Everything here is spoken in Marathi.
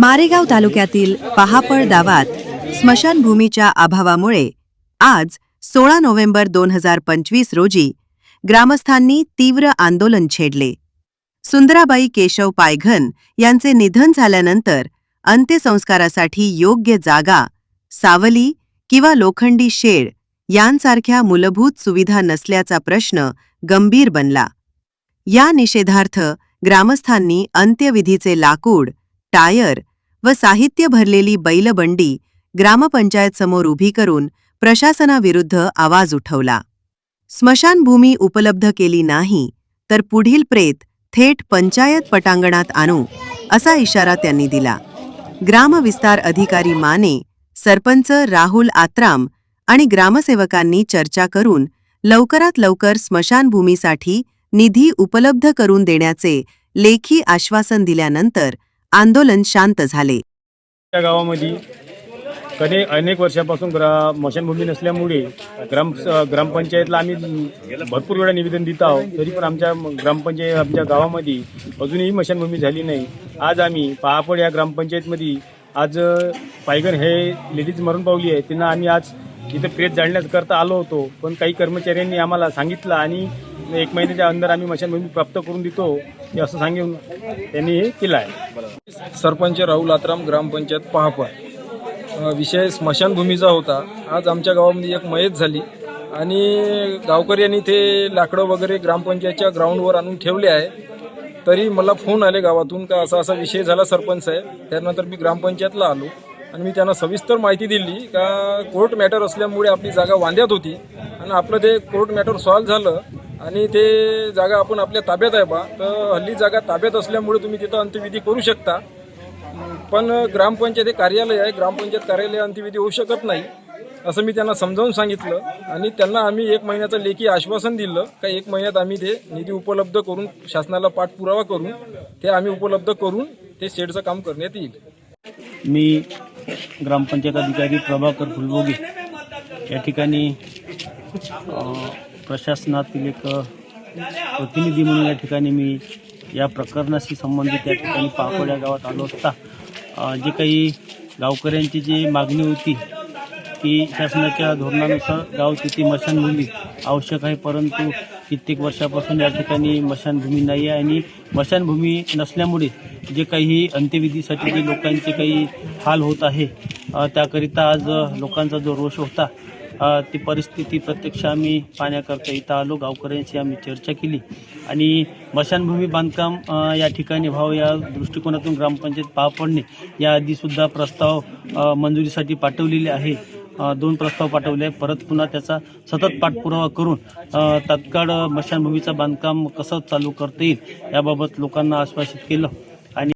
मारेगाव तालुक्यातील पहापळ गावात स्मशानभूमीच्या अभावामुळे आज सोळा नोव्हेंबर दोन हजार पंचवीस रोजी ग्रामस्थांनी तीव्र आंदोलन छेडले. सुंदराबाई केशव पायघन यांचे निधन झाल्यानंतर अंत्यसंस्कारासाठी योग्य जागा सावली किंवा लोखंडी शेड यांसारख्या मूलभूत सुविधा नसल्याचा प्रश्न गंभीर बनला. या निषेधार्थ ग्रामस्थांनी अंत्यविधीचे लाकूड टायर व साहित्य भरलेली बैलबंडी ग्रामपंचायत समोर उभी करून प्रशासनाविरुद्ध आवाज उठवला. स्मशानभूमी उपलब्ध केली नाही तर पुढील प्रेत थेट पंचायत पटांगणात आणू असा इशारा त्यांनी दिला. ग्रामविस्तार अधिकारी माने सरपंच राहुल आत्राम आणि ग्रामसेवकांनी चर्चा करून लवकरात लवकर स्मशानभूमीसाठी निधी उपलब्ध करून देण्याचे लेखी आश्वासन दिल्यानंतर आंदोलन शांत झाले. त्या गावामध्ये कधी अनेक वर्षापासून ग्रा मशानभूमी नसल्यामुळे ग्राम ग्रामपंचायतला आम्ही भरपूर वेळा निवेदन देत आहोत. तरी पण आमच्या ग्रामपंचायत आमच्या गावामध्ये अजूनही मशानभूमी झाली नाही. आज आम्ही पहापड या ग्रामपंचायतमध्ये आज पायगण हे लेडीज मरून पावली आहे. त्यांना आम्ही आज इथं प्रेत जाळण्याकरता आलो होतो. पण काही कर्मचाऱ्यांनी आम्हाला सांगितलं आणि एक महिन्याच्या अंदर आम्ही मशानभूमी प्राप्त करून देतो हे असं सांगून त्यांनी हे केलं आहे. सरपंच राहुल आत्राम ग्रामपंचायत पहापळ विषय स्मशानभूमीचा होता. आज आमच्या गावामध्ये एक मयत झाली आणि गावकऱ्यांनी ते लाकडं वगैरे ग्रामपंचायतच्या ग्राउंडवर आणून ठेवले आहे. तरी मला फोन आले गावातून का असा असा विषय झाला सरपंच आहे त्यानंतर मी ग्रामपंचायतला आलो आणि मी त्यांना सविस्तर माहिती दिली का कोर्ट मॅटर असल्यामुळे आपली जागा वांद्यात होती. आणि आपलं ते कोर्ट मॅटर सॉल्व्ह झालं आणि ते जागा आपण आपल्या ताब्यात आहे बा. तर हल्ली जागा ताब्यात असल्यामुळे तुम्ही तिथं अंत्यविधी करू शकता. पण ग्रामपंचायत हे कार्यालय आहे. ग्रामपंचायत कार्यालय अंत्यविधी होऊ शकत नाही असं मी त्यांना समजावून सांगितलं. आणि त्यांना आम्ही एक महिन्याचं लेखी आश्वासन दिलं का एक महिन्यात आम्ही ते निधी उपलब्ध करून शासनाला पाठपुरावा करून ते आम्ही उपलब्ध करून ते शेडचं काम करण्यात येईल. मी ग्रामपंचायत अधिकारी प्रभाकर फुलबोगे. या ठिकाणी प्रशासनातील एक प्रतिनिधी म्हणून या ठिकाणी मी या प्रकरणाशी संबंधित या ठिकाणी पापड या गावात आलो असता. जे काही गावकऱ्यांची जी मागणी होती की शासनाच्या धोरणानुसार गाव तिथे मशानभूमी आवश्यक आहे परंतु कित्येक वर्षापासून या ठिकाणी मशानभूमी नाही आहे आणि मशानभूमी नसल्यामुळे जे काही अंत्यविधीसाठी जे लोकांचे काही हाल होत आहे त्याकरिता आज लोकांचा जो रोष होता ती परिस्थिती प्रत्यक्ष आम्ही पाहण्याकरता इथं आलो. गावकऱ्यांशी आम्ही चर्चा केली. आणि मशानभूमी बांधकाम या ठिकाणी व्हावं या दृष्टिकोनातून ग्रामपंचायत पापडणे याआधीसुद्धा प्रस्ताव मंजुरीसाठी पाठवलेले आहे. दोन प्रस्ताव पाठवले आहे परत पुन्हा त्याचा सतत पाठपुरावा करून तात्काळ मशानभूमीचं बांधकाम कसं चालू करता येईल याबाबत लोकांना आश्वासित केलं.